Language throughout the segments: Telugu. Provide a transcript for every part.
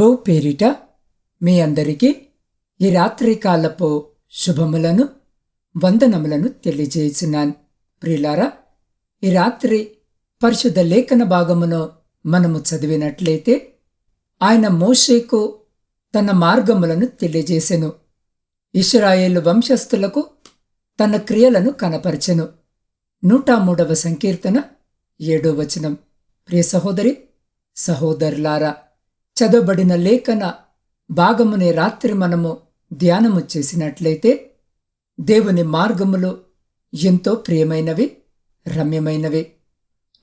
ప్రభువు పేరిట మీ అందరికీ ఈ రాత్రి కాలపు శుభములను వందనములను తెలియజేయుచున్నాను. ప్రియులారా ఈ రాత్రి పరిశుద్ధ లేఖన భాగమును మనము చదివినట్లయితే ఆయన మోషేకు తన మార్గములను తెలియజేసెను. ఇస్రాయేలు వంశస్థులకు తన క్రియలను కనపరచెను. నూట మూడవ సంకీర్తన ఏడో వచనం. ప్రియ సహోదరి సహోదరులారా చదవబడిన లేఖన భాగమునే రాత్రి మనము ధ్యానము చేసినట్లయితే దేవుని మార్గములు ఎంతో ప్రియమైనవి రమ్యమైనవి.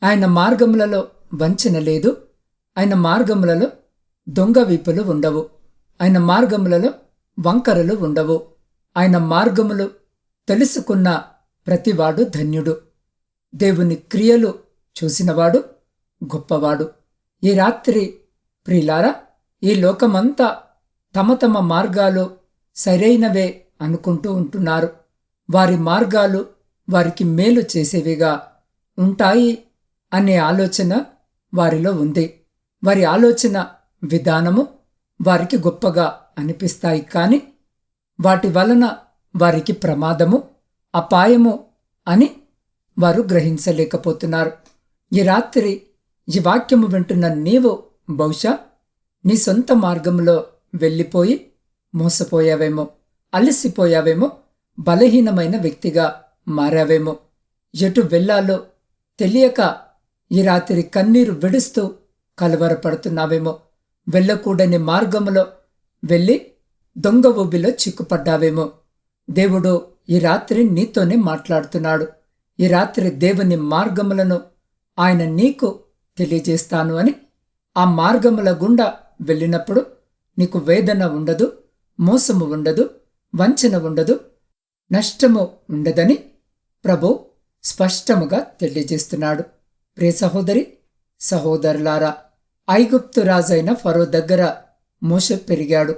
ఆయన మార్గములలో వంచన లేదు. ఆయన మార్గములలో దొంగ వీపులు ఉండవు. ఆయన మార్గములలో వంకరలు ఉండవు. ఆయన మార్గములు తెలుసుకున్న ప్రతివాడు ధన్యుడు. దేవుని క్రియలు చూసినవాడు గొప్పవాడు. ఈ రాత్రి ప్రిలారా ఈ లోకమంతా తమ తమ మార్గాలు సరైనవే అనుకుంటూ ఉంటున్నారు. వారి మార్గాలు వారికి మేలు చేసేవిగా ఉంటాయి అనే ఆలోచన వారిలో ఉంది. వారి ఆలోచన విధానము వారికి గొప్పగా అనిపిస్తాయి కాని వాటి వలన వారికి ప్రమాదము అపాయము అని వారు గ్రహించలేకపోతున్నారు. ఈ రాత్రి ఈ వాక్యము వింటున్న నీవు బహుశా నీ సొంత మార్గంలో వెళ్ళిపోయి మోసపోయావేమో అలసిపోయావేమో బలహీనమైన వ్యక్తిగా మారావేమో. ఎటు వెళ్ళాలో తెలియక ఈ రాత్రి కన్నీరు విడుస్తూ కలవరపడుతున్నావేమో. వెళ్ళకూడని మార్గములో వెళ్ళి దొంగ ఊబిలో చిక్కుపడ్డావేమో. దేవుడు ఈ రాత్రి నీతోనే మాట్లాడుతున్నాడు. ఈ రాత్రి దేవుని మార్గములను ఆయన నీకు తెలియజేస్తాను అని ఆ మార్గముల గుండా వెళ్ళినప్పుడు నీకు వేదన ఉండదు మోసము ఉండదు వంచన ఉండదు నష్టము ఉండదని ప్రభు స్పష్టముగా తెలియజేస్తున్నాడు. ప్రే సహోదరి సహోదరులారా ఐగుప్తు రాజైన ఫరో దగ్గర మోష పెరిగాడు.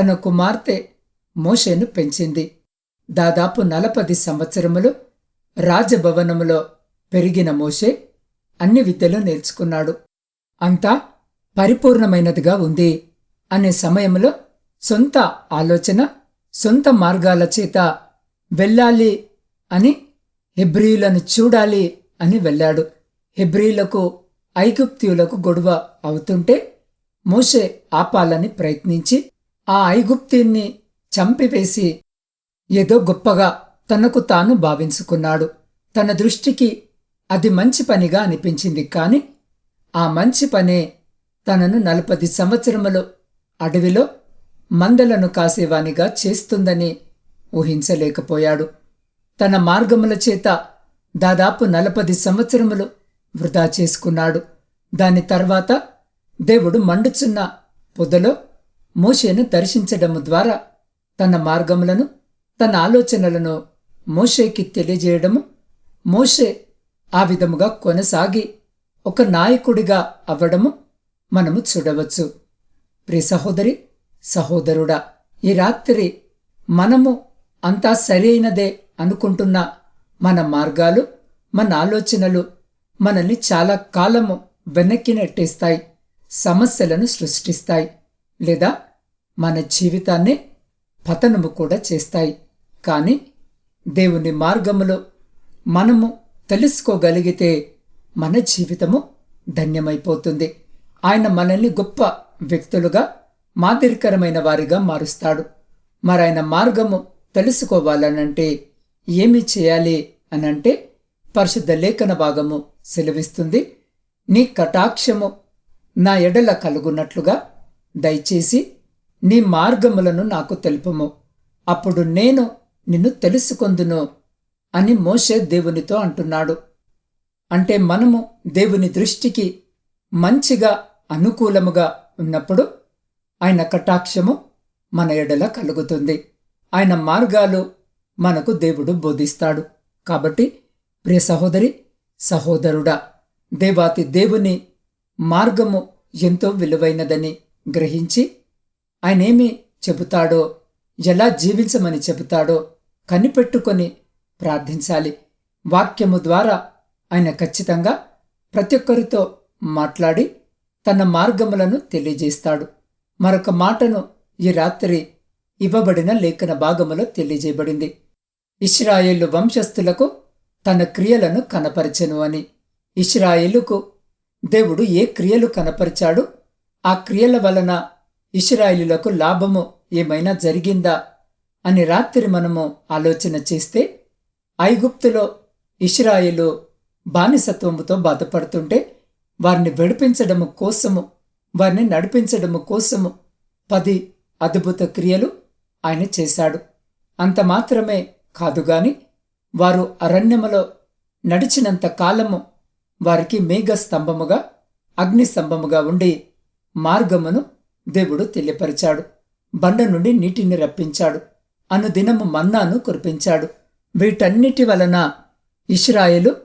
తన కుమార్తె మోషేను పెంచింది. దాదాపు నలపది సంవత్సరములు రాజభవనములో పెరిగిన మోషే అన్ని విద్యలు నేర్చుకున్నాడు. అంతా పరిపూర్ణమైనదిగా ఉంది అనే సమయంలో సొంత ఆలోచన సొంత మార్గాల చేత వెళ్ళాలి అని హెబ్రియులను చూడాలి అని వెళ్ళాడు. హెబ్రియులకు ఐగుప్తియులకు గొడవ అవుతుంటే మోషే ఆపాలని ప్రయత్నించి ఆ ఐగుప్తిని చంపివేసి ఏదో గొప్పగా తనకు తాను భావించుకున్నాడు. తన దృష్టికి అది మంచి పనిగా అనిపించింది కాని ఆ మంచి పనే తనను నలపది సంవత్సరములు అడవిలో మందలను కాసేవానిగా చేస్తుందని ఊహించలేకపోయాడు. తన మార్గముల చేత దాదాపు నలపది సంవత్సరములు వృధా చేసుకున్నాడు. దాని తర్వాత దేవుడు మండుచున్న పొదలో మోషేను దర్శించడము ద్వారా తన మార్గములను తన ఆలోచనలను మోషేకి తెలియజేయడము మోషే ఆ విధముగా కొనసాగి ఒక నాయకుడిగా అవ్వడము మనము చూడవచ్చు. ప్రియ సహోదరి సహోదరుడా ఈ రాత్రి మనము అంతా సరైనదే అనుకుంటున్న మన మార్గాలు మన ఆలోచనలు మనల్ని చాలా కాలము వెనక్కి నెట్టేస్తాయి సమస్యలను సృష్టిస్తాయి లేదా మన జీవితాన్ని పతనము కూడా చేస్తాయి. కానీ దేవుని మార్గములో మనము తెలుసుకోగలిగితే మన జీవితము ధన్యమైపోతుంది. ఆయన మనల్ని గొప్ప వ్యక్తులుగా మాదిరికరమైన వారిగా మారుస్తాడు. మరాయన మార్గము తెలుసుకోవాలనంటే ఏమి చేయాలి అనంటే పరిశుద్ధ లేఖన భాగము సెలవిస్తుంది. నీ కటాక్షము నా ఎడల కలుగున్నట్లుగా దయచేసి నీ మార్గములను నాకు తెలుపము. అప్పుడు నేను నిన్ను తెలుసుకొందును అని మోషే దేవునితో అంటున్నాడు. అంటే మనము దేవుని దృష్టికి మంచిగా అనుకూలముగా ఉన్నప్పుడు ఆయన కటాక్షము మన ఎడల కలుగుతుంది. ఆయన మార్గాలు మనకు దేవుడు బోధిస్తాడు. కాబట్టి ప్రియ సహోదరి సహోదరుడా దేవాతి దేవుని మార్గము ఎంతో విలువైనదని గ్రహించి ఆయనేమి చెబుతాడో ఎలా జీవించమని చెబుతాడో కనిపెట్టుకొని ప్రార్థించాలి. వాక్యము ద్వారా ఆయన ఖచ్చితంగా ప్రతి ఒక్కరితో మాట్లాడి తన మార్గములను తెలియజేస్తాడు. మరొక మాటను ఈ రాత్రి ఇవ్వబడిన లేఖన భాగములో తెలియజేయబడింది. ఇస్రాయేలు వంశస్థులకు తన క్రియలను కనపరచెను అని. ఇస్రాయేలుకు దేవుడు ఏ క్రియలు కనపరిచాడు? ఆ క్రియల వలన ఇస్రాయిలులకు లాభము ఏమైనా జరిగిందా? అని రాత్రి మనము ఆలోచన చేస్తే ఐగుప్తులో ఇస్రాయిలు బానిసత్వముతో బాధపడుతుంటే వారిని విడిపించడము కోసము వారిని నడిపించడము కోసము పది అద్భుత క్రియలు ఆయన చేశాడు. అంత మాత్రమే కాదుగాని వారు అరణ్యములో నడిచినంత కాలము వారికి మేఘ స్తంభముగా అగ్ని స్తంభముగా ఉండి మార్గమును దేవుడు తెలియపరిచాడు. బండ నుండి నీటిని రప్పించాడు. అనుదినము మన్నాను కురిపించాడు. వీటన్నిటి వలన ఇస్రాయేలు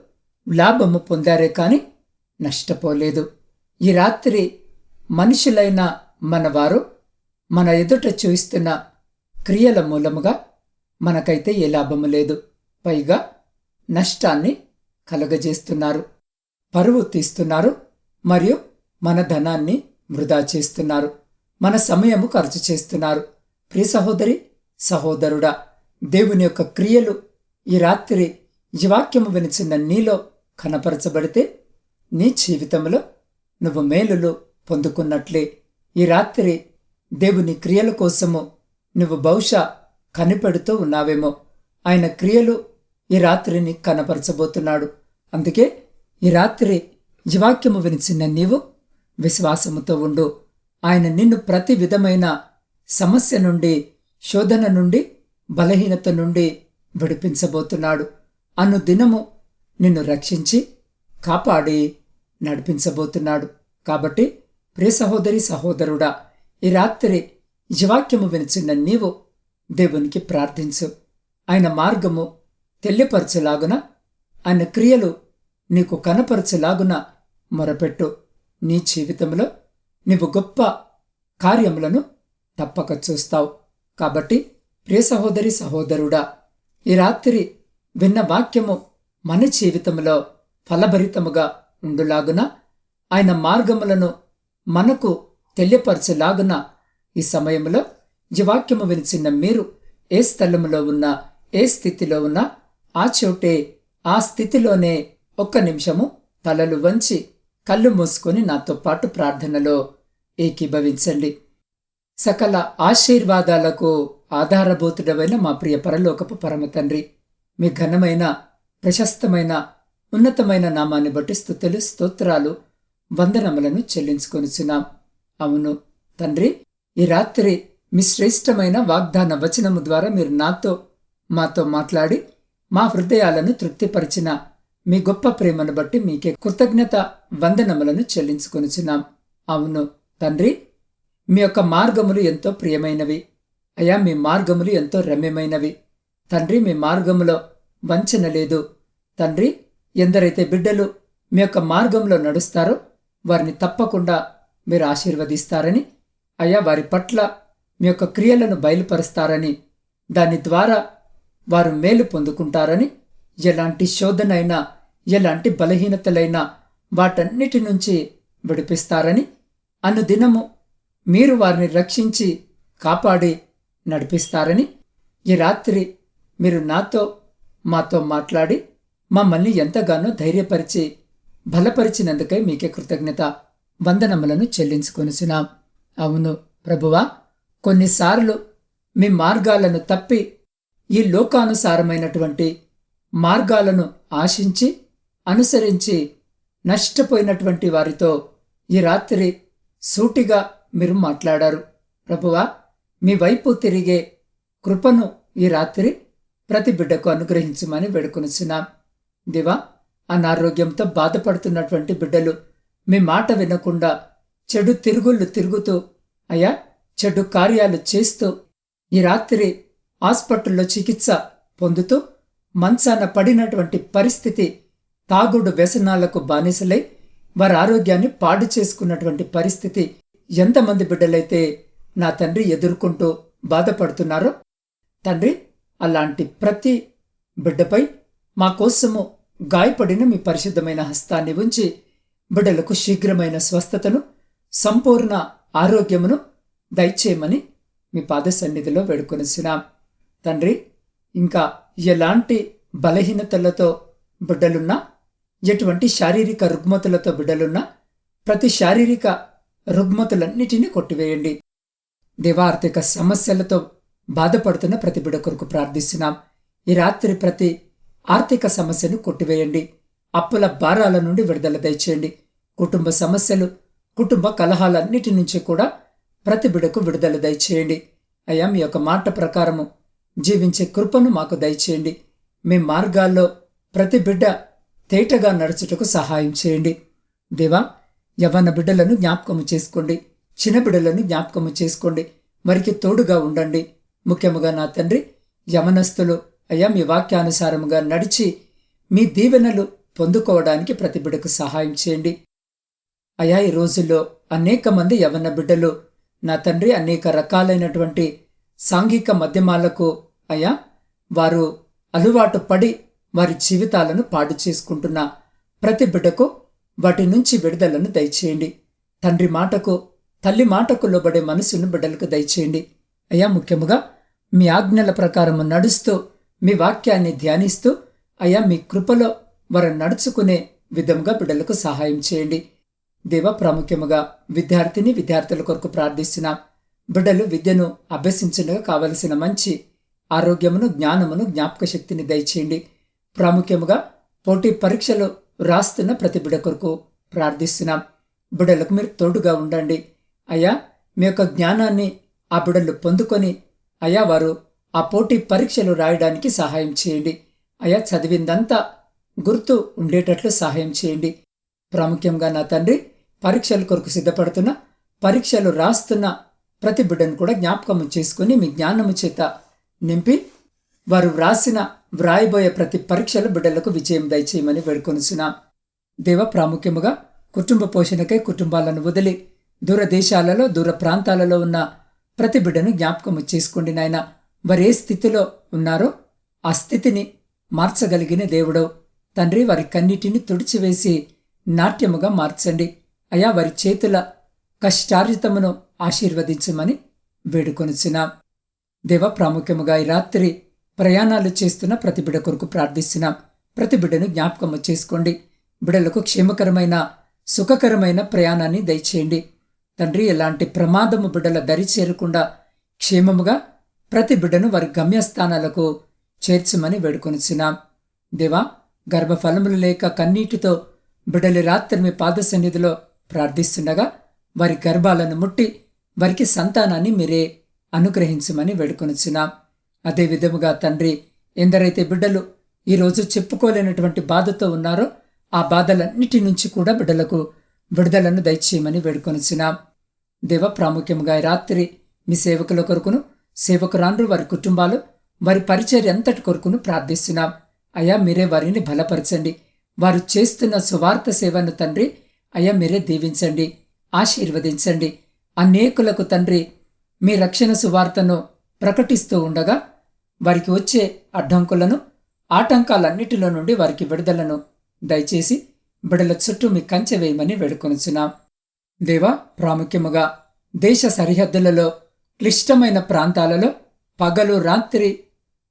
లాభము పొందారే కానీ నష్టపోలేదు. ఈ రాత్రి మనుషులైన మనవారు మన ఎదుట చూయిస్తున్న క్రియల మూలముగా మనకైతే ఏ లాభము లేదు. పైగా నష్టాన్ని కలగజేస్తున్నారు. పరువు తీస్తున్నారు మరియు మన ధనాన్ని వృధా చేస్తున్నారు. మన సమయము ఖర్చు చేస్తున్నారు. ప్రియ సహోదరి సహోదరుడా దేవుని యొక్క క్రియలు ఈ రాత్రి ఈ వాక్యము వినిచిన నీలో కనపరచబడితే నీ జీవితంలో నువ్వు మేలులు పొందుకున్నట్లే. ఈ రాత్రి దేవుని క్రియల కోసము నువ్వు బహుశా కనిపెడుతూ ఉన్నావేమో. ఆయన క్రియలు ఈ రాత్రిని కనపరచబోతున్నాడు. అందుకే ఈ రాత్రి ఈ వాక్యము వినిచిన నీవు విశ్వాసముతో ఉండు. ఆయన నిన్ను ప్రతి విధమైన సమస్య నుండి శోధన నుండి బలహీనత నుండి విడిపించబోతున్నాడు. అను దినము నిన్ను రక్షించి కాపాడి నడిపించబోతున్నాడు. కాబట్టి ప్రియ సహోదరి సహోదరుడా ఈ రాత్రి జీవాక్యము వినిచిన నీవు దేవునికి ప్రార్థించు. ఆయన మార్గము తెలియపరచులాగున ఆయన క్రియలు నీకు కనపరచులాగున మొరపెట్టు. నీ జీవితంలో నీవు గొప్ప కార్యములను తప్పక చూస్తావు. కాబట్టి ప్రియ సహోదరి సహోదరుడా ఈ రాత్రి విన్న వాక్యము మన జీవితంలో ఫలభరితముగా ఉండులాగున ఆయన మార్గములను మనకు తెలియపరచులాగున ఈ సమయంలో ఈ వాక్యము వినిచిన మీరు ఏ స్థలములో ఉన్నా ఏ స్థితిలో ఉన్నా ఆ చోటే ఆ స్థితిలోనే ఒక్క నిమిషము తలలు వంచి కళ్ళు మూసుకొని నాతో పాటు ప్రార్థనలో ఏకీభవించండి. సకల ఆశీర్వాదాలకు ఆధారభూతుడమైన మా ప్రియ పరలోకపు పరమ తండ్రి మీ ఘనమైన ప్రశస్తమైన ఉన్నతమైన నామాన్ని బట్టి స్థుతులు స్తోత్రాలు వందనములను చెల్లించుకొనిచున్నాం. అవును తండ్రి ఈ రాత్రి మీ శ్రేష్టమైన వాగ్దాన వచనము ద్వారా మీరు నాతో మాతో మాట్లాడి మా హృదయాలను తృప్తిపరిచిన మీ గొప్ప ప్రేమను బట్టి మీకే కృతజ్ఞత వందనములను చెల్లించుకొనిచున్నాం. అవును తండ్రి మీ యొక్క మార్గములు ఎంతో ప్రియమైనవి. అయా మీ మార్గములు ఎంతో రమ్యమైనవి. తండ్రి మీ మార్గములో వంచన లేదు. తండ్రి ఎందరైతే బిడ్డలు మీ యొక్క మార్గంలో నడుస్తారో వారిని తప్పకుండా మీరు ఆశీర్వదిస్తారని అయ్యా వారి పట్ల మీ యొక్క క్రియలను బయలుపరుస్తారని దాని ద్వారా వారు మేలు పొందుకుంటారని ఎలాంటి శోధనైనా ఎలాంటి బలహీనతలైనా వాటన్నిటి నుంచి విడిపిస్తారని అనుదినము మీరు వారిని రక్షించి కాపాడి నడిపిస్తారని ఈ రాత్రి మీరు నాతో మాతో మాట్లాడి మమ్మల్ని ఎంతగానో ధైర్యపరిచి బలపరిచినందుకై మీకే కృతజ్ఞత. వందనములను చెల్లించుకొనిసినాం అవును ప్రభువా కొన్నిసార్లు మీ మార్గాలను తప్పి ఈ లోకానుసారమైనటువంటి మార్గాలను ఆశించి అనుసరించి నష్టపోయినటువంటి వారితో ఈ రాత్రి సూటిగా మీరు మాట్లాడారు. ప్రభువా మీ వైపు తిరిగే కృపను ఈ రాత్రి ప్రతి బిడ్డకు అనుగ్రహించమని వేడుకొనిచున్నాం. దివా అనారోగ్యంతో బాధపడుతున్నటువంటి బిడ్డలు మీ మాట వినకుండా చెడు తిరుగుళ్ళు తిరుగుతూ అయ్యా చెడు కార్యాలు చేస్తూ ఈ రాత్రి హాస్పిటల్లో చికిత్స పొందుతూ మంచాన పడినటువంటి పరిస్థితి తాగుడు వ్యసనాలకు బానిసలై వారి ఆరోగ్యాన్ని పాడు చేసుకున్నటువంటి పరిస్థితి ఎంతమంది బిడ్డలైతే నా తండ్రి ఎదుర్కొంటూ బాధపడుతున్నారో తండ్రి అలాంటి ప్రతి బిడ్డపై మా కోసము గాయపడిన మీ పరిశుద్ధమైన హస్తాన్ని ఉంచి బిడ్డలకు శీఘ్రమైన స్వస్థతను సంపూర్ణ ఆరోగ్యమును దయచేయమని మీ పాద సన్నిధిలో వేడుకొనిసినాం తండ్రి ఇంకా ఎలాంటి బలహీనతలతో బిడ్డలున్నా ఎటువంటి శారీరక రుగ్మతులతో బిడ్డలున్నా ప్రతి శారీరక రుగ్మతులన్నిటినీ కొట్టివేయండి. దేవార్థిక సమస్యలతో బాధపడుతున్న ప్రతి బిడ్డ కొరకు ప్రార్థిస్తున్నాం. ఈ రాత్రి ప్రతి ఆర్థిక సమస్యను కొట్టివేయండి. అప్పుల భారాల నుండి విడుదల దయచేయండి. కుటుంబ సమస్యలు కుటుంబ కలహాలన్నిటి నుంచి కూడా ప్రతి బిడకు విడుదల దయచేయండి. అయ్యా మీ యొక్క మాట ప్రకారము జీవించే కృపను మాకు దయచేయండి. మీ మార్గాల్లో ప్రతి బిడ్డ తేటగా నడుచుటకు సహాయం చేయండి. దేవా యవన బిడ్డలను జ్ఞాపకము చేసుకోండి. చిన్న బిడ్డలను జ్ఞాపకము చేసుకోండి. మరికి తోడుగా ఉండండి. ముఖ్యముగా నా తండ్రి యవనస్తులు అయ్యా మీ వాక్యానుసారముగా నడిచి మీ దీవెనలు పొందుకోవడానికి ప్రతి బిడ్డకు సహాయం చేయండి. అయా ఈ రోజుల్లో అనేక మంది యవన బిడ్డలు నా తండ్రి అనేక రకాలైనటువంటి సాంఘిక మాధ్యమాలకు అయా వారు అలవాటు పడి వారి జీవితాలను పాడు చేసుకుంటున్న ప్రతి బిడ్డకు వాటి నుంచి విడుదలను దయచేయండి. తండ్రి మాటకు తల్లి మాటకు లోబడే మనసును బిడ్డలకు దయచేయండి. అయ్యా ముఖ్యముగా మీ ఆజ్ఞల ప్రకారము నడుస్తూ మీ వాక్యాన్ని ధ్యానిస్తూ అయ్యా మీ కృపలో వారు నడుచుకునే విధంగా బిడ్డలకు సహాయం చేయండి. దేవ ప్రాముఖ్యముగా విద్యార్థిని విద్యార్థుల కొరకు ప్రార్థిస్తున్నాం. బిడ్డలు విద్యను అభ్యసించగా కావలసిన మంచి ఆరోగ్యమును జ్ఞానమును జ్ఞాపక శక్తిని దయచేయండి. ప్రాముఖ్యముగా పోటీ పరీక్షలు రాస్తున్న ప్రతి బిడ్డ కొరకు ప్రార్థిస్తున్నాం. బిడ్డలకు మీరు తోడుగా ఉండండి. అయ్యా మీ యొక్క జ్ఞానాన్ని ఆ బిడ్డలు పొందుకొని అయ్యా వారు ఆ పోటీ పరీక్షలు రాయడానికి సహాయం చేయండి. అయ్యా చదివిందంతా గుర్తు ఉండేటట్లు సహాయం చేయండి. ప్రాముఖ్యంగా నా తండ్రి పరీక్షల కొరకు సిద్ధపడుతున్న పరీక్షలు రాస్తున్న ప్రతి బిడ్డను కూడా జ్ఞాపకము చేసుకుని మీ జ్ఞానము చేత నింపి వారు వ్రాసిన వ్రాయబోయే ప్రతి పరీక్షలు బిడ్డలకు విజయం దయచేయమని వేడుకొనుచున్నాం. దేవ ప్రాముఖ్యముగా కుటుంబ పోషణకై కుటుంబాలను వదిలి దూర దేశాలలో దూర ప్రాంతాలలో ఉన్న ప్రతి బిడ్డను జ్ఞాపకము చేసుకోండి నాయన. వారే స్థితిలో ఉన్నారో ఆ స్థితిని మార్చగలిగిన దేవుడో. తండ్రి వారి కన్నిటిని తుడిచివేసి నాట్యముగా మార్చండి. అయా వారి చేతుల కష్టార్జితమును ఆశీర్వదించమని వేడుకొనిచున్నాం. దేవ ప్రాముఖ్యముగా ఈ రాత్రి ప్రయాణాలు చేస్తున్న ప్రతి బిడ కొరకు ప్రార్థిస్తున్నాం. ప్రతి బిడ్డను జ్ఞాపకము చేసుకోండి. బిడ్డలకు క్షేమకరమైన సుఖకరమైన ప్రయాణాన్ని దయచేయండి. తండ్రి ఎలాంటి ప్రమాదము బిడ్డల దరి చేరకుండా క్షేమముగా ప్రతి బిడ్డను వారి గమ్యస్థానాలకు చేర్చమని వేడుకొనిచున్నాం. దేవా గర్భఫలములు లేక కన్నీటితో బిడ్డలి రాత్రి మీ పాద సన్నిధిలో ప్రార్థిస్తుండగా వారి గర్భాలను ముట్టి వారికి సంతానాన్ని మీరే అనుగ్రహించమని వేడుకొనిచున్నాం. అదే విధముగా తండ్రి ఎందరైతే బిడ్డలు ఈరోజు చెప్పుకోలేనటువంటి బాధతో ఉన్నారో ఆ బాధలన్నిటి నుంచి కూడా బిడ్డలకు విడుదలను దయచేయమని వేడుకొనిచున్నాం. దేవ ప్రాముఖ్యముగా రాత్రి మీ సేవకుల కొరకును సేవకురాండ్రు వారి కుటుంబాలు వారి పరిచర్య ఎంతటి కొరకును ప్రార్థిస్తున్నాం. అయ్యా మీరే వారిని బలపరచండి. వారు చేస్తున్న సువార్త సేవను తండ్రి అయ్యా మీరే దీవించండి ఆశీర్వదించండి. అనేకులకు తండ్రి మీ రక్షణ సువార్తను ప్రకటిస్తూ ఉండగా వారికి వచ్చే అడ్డంకులను ఆటంకాలన్నిటిలో నుండి వారికి విడుదలను దయచేసి బిడల చుట్టూ మీ కంచె వేయమని వేడుకొనుచున్నాం. దేవా ప్రాముఖ్యముగా దేశ సరిహద్దులలో క్లిష్టమైన ప్రాంతాలలో పగలు రాత్రి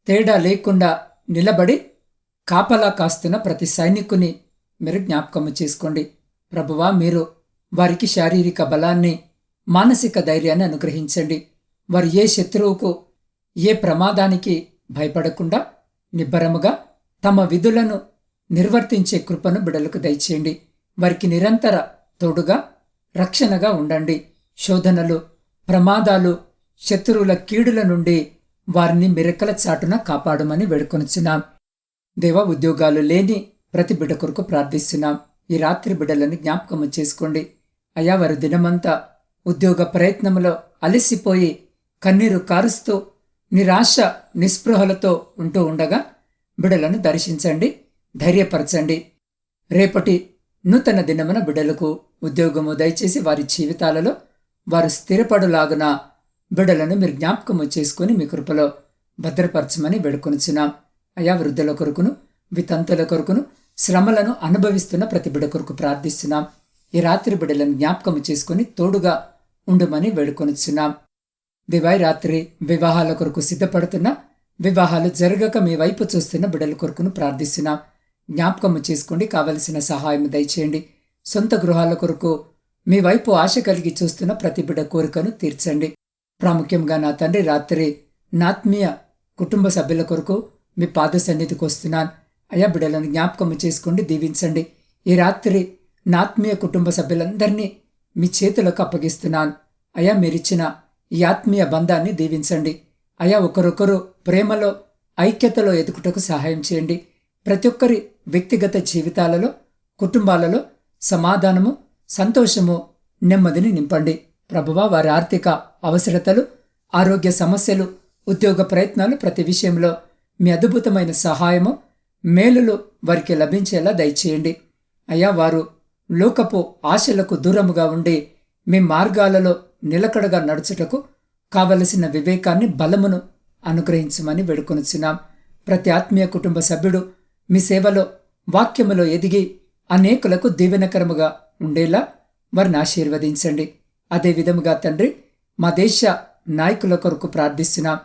తేడా లేకుండా నిలబడి కాపలా కాస్తున్న ప్రతి సైనికుని మీరు జ్ఞాపకము చేసుకోండి. ప్రభువా మీరు వారికి శారీరక బలాన్ని మానసిక ధైర్యాన్ని అనుగ్రహించండి. వారు ఏ శత్రువుకు ఏ ప్రమాదానికి భయపడకుండా నిబ్బరముగా తమ విధులను నిర్వర్తించే కృపను బిడలకు దయచేయండి. వారికి నిరంతర తోడుగా రక్షణగా ఉండండి. శోధనలు ప్రమాదాలు శత్రువుల కీడుల నుండి వారిని మిరకల చాటున కాపాడమని వేడుకొనిచున్నాం. దేవ ఉద్యోగాలు లేని ప్రతి బిడ్డ కొరకు ప్రార్థిస్తున్నాం. ఈ రాత్రి బిడ్డలను జ్ఞాపకము చేసుకోండి. అయా వారు దినమంతా ఉద్యోగ ప్రయత్నములో అలసిపోయి కన్నీరు కారుస్తూ నిరాశ నిస్పృహలతో ఉంటూ ఉండగా బిడలను దర్శించండి ధైర్యపరచండి. రేపటి నూతన దినమున బిడలకు ఉద్యోగము దయచేసి వారి జీవితాలలో వారు స్థిరపడులాగున బిడ్డలను మీరు జ్ఞాపకము చేసుకుని మీ కృపలో భద్రపరచమని వేడుకొనిచున్నాం. అయా వృద్ధుల కొరకును వితంతుల కొరకును శ్రమలను అనుభవిస్తున్న ప్రతి బిడ కొరకు ప్రార్థిస్తున్నాం. ఈ రాత్రి బిడ్డలను జ్ఞాపకము చేసుకుని తోడుగా ఉండమని వేడుకొనిచున్నాం. దివాయి రాత్రి వివాహాల కొరకు సిద్ధపడుతున్న వివాహాలు జరగక మీ వైపు చూస్తున్న బిడ్డల కొరకును ప్రార్థిస్తున్నాం. జ్ఞాపకము చేసుకోండి కావలసిన సహాయం దయచేయండి. సొంత గృహాల కొరకు మీ వైపు ఆశ కలిగి చూస్తున్న ప్రతి బిడ్డ కోరికను తీర్చండి. ప్రాముఖ్యంగా నా తండ్రి రాత్రి నాత్మీయ కుటుంబ సభ్యుల కొరకు మీ పాద సన్నిధికి వస్తున్నాను. అయా బిడ్డలను జ్ఞాపకం చేసుకోండి దీవించండి. ఈ రాత్రి నాత్మీయ కుటుంబ సభ్యులందరినీ మీ చేతులకు అప్పగిస్తున్నాను. అయా మీరిచ్చిన ఈ ఆత్మీయ బంధాన్ని దీవించండి. అయా ఒకరొకరు ప్రేమలో ఐక్యతలో ఎదుగుటకు సహాయం చేయండి. ప్రతి ఒక్కరి వ్యక్తిగత జీవితాలలో కుటుంబాలలో సమాధానము సంతోషము నెమ్మదిని నింపండి. ప్రభువ వారి ఆర్థిక అవసరతలు ఆరోగ్య సమస్యలు ఉద్యోగ ప్రయత్నాలు ప్రతి విషయంలో మీ అద్భుతమైన సహాయము మేలులు వారికి లభించేలా దయచేయండి. అయ్యా వారు లోకపు ఆశలకు దూరముగా ఉండి మీ మార్గాలలో నిలకడగా నడుచుటకు కావలసిన వివేకాన్ని బలమును అనుగ్రహించమని వేడుకొనుచున్నాం. ప్రతి ఆత్మీయ కుటుంబ సభ్యుడు మీ సేవలో వాక్యములో ఎదిగి అనేకులకు దీవెనకరముగా ఉండేలా వారిని ఆశీర్వదించండి. అదే విధముగా తండ్రి మా దేశ నాయకుల కొరకు ప్రార్థిస్తున్నాం.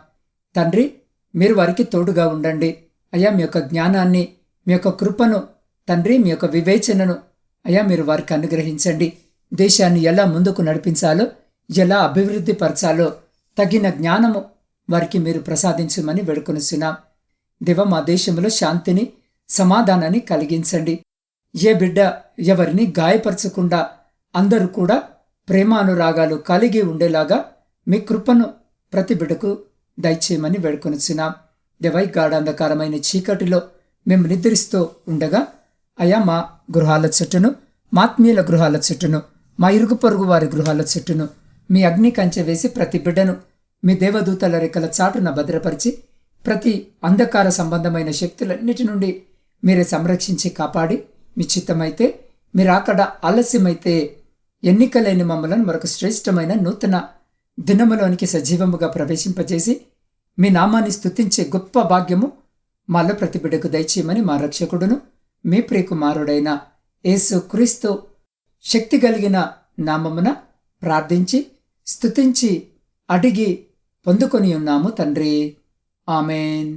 తండ్రి మీరు వారికి తోడుగా ఉండండి. అయ్యా మీ యొక్క జ్ఞానాన్ని మీ యొక్క కృపను తండ్రి మీ యొక్క వివేచనను అయ్యా మీరు వారికి అనుగ్రహించండి. దేశాన్ని ఎలా ముందుకు నడిపించాలో ఎలా అభివృద్ధి పరచాలో తగిన జ్ఞానము వారికి మీరు ప్రసాదించమని వేడుకొనిస్తున్నాం దివ మా దేశంలో శాంతిని సమాధానాన్ని కలిగించండి. ఏ బిడ్డ ఎవరిని గాయపరచకుండా అందరూ కూడా ప్రేమానురాగాలు కలిగి ఉండేలాగా మీ కృపను ప్రతి బిడ్డకు దయచేయమని వేడుకొనిచున్నాం. దేవై గాఢాంధకారమైన చీకటిలో మేము నిద్రిస్తూ ఉండగా అయా మా గృహాల చెట్టును మాత్మీయుల గృహాల చెట్టును మా ఇరుగు పొరుగు వారి గృహాల చెట్టును మీ అగ్ని కంచె వేసి ప్రతి బిడ్డను మీ దేవదూతల రెక్కల చాటున భద్రపరిచి ప్రతి అంధకార సంబంధమైన శక్తులన్నిటి నుండి మీరే సంరక్షించి కాపాడి మీ చిత్తమైతే మీరు అక్కడ ఆలస్యమైతే ఎన్నికలేని మమ్మలను మరొక శ్రేష్టమైన నూతన దినములోనికి సజీవముగా ప్రవేశింపజేసి మీ నామాన్ని స్థుతించే గొప్ప భాగ్యము మాలో ప్రతి బిడ్డకు దయచేయమని మా రక్షకుడును మీ ప్రియకుమారుడైన యేసు క్రీస్తు శక్తి కలిగిన నామమున ప్రార్థించి స్థుతించి అడిగి పొందుకొని ఉన్నాము తండ్రి. ఆమెన్.